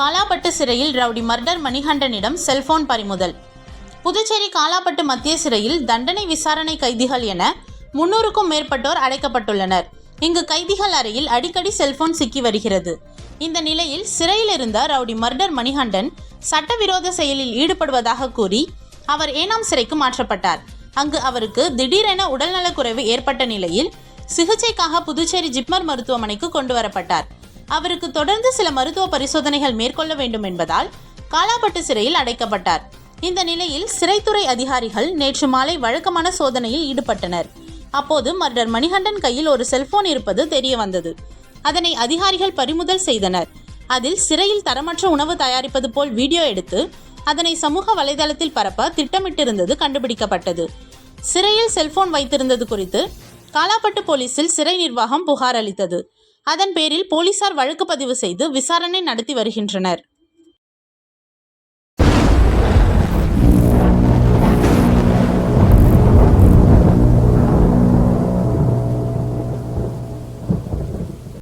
காலாப்பட்டு சிறையில் rowdy murder மணிகண்டனிடம் cellphone பறிமுதல். புதுச்சேரி காலாப்பட்டு மத்திய சிறையில் தண்டனை விசாரணை கைதிகள் என முன்னூறுக்கும் மேற்பட்டோர் அடைக்கப்பட்டுள்ளனர். இங்கு கைதிகள் அறையில் அடிக்கடி செல்போன் சிக்கி வருகிறது. இந்த நிலையில் சிறையில் இருந்த ரவுடி மர்டர் மணிகண்டன் சட்டவிரோத செயலில் ஈடுபடுவதாக கூறி அவர் ஏனாம் சிறைக்கு மாற்றப்பட்டார். அங்கு அவருக்கு திடீரென உடல்நலக்குறைவு ஏற்பட்ட நிலையில் சிகிச்சைக்காக புதுச்சேரி ஜிப்மர் மருத்துவமனைக்கு கொண்டு வரப்பட்டார் அவருக்கு தொடர்ந்து சில மருத்துவ பரிசோதனைகள் மேற்கொள்ள வேண்டும் என்பதால் காலாப்பட்டு சிறையில் அடைக்கப்பட்டார். இந்த நிலையில் சிறைத்துறை அதிகாரிகள் நேற்று மாலை வழக்கமான சோதனையில் ஈடுபட்டனர். அப்போது மர்டர் மணிகண்டன் கையில் ஒரு செல்போன் இருப்பது தெரிய வந்தது அதனை அதிகாரிகள் பறிமுதல் செய்தனர். அதில் சிறையில் தரமற்ற உணவு தயாரிப்பது போல் வீடியோ எடுத்து அதனை சமூக வலைதளத்தில் பரப்ப திட்டமிட்டிருந்தது கண்டுபிடிக்கப்பட்டது. சிறையில் செல்போன் வைத்திருந்தது குறித்து காலாப்பட்டு போலீசில் சிறை நிர்வாகம் புகார் அளித்தது. அதன் பேரில் போலீசார் வழக்கு பதிவு செய்து விசாரணை நடத்தி வருகின்றனர்.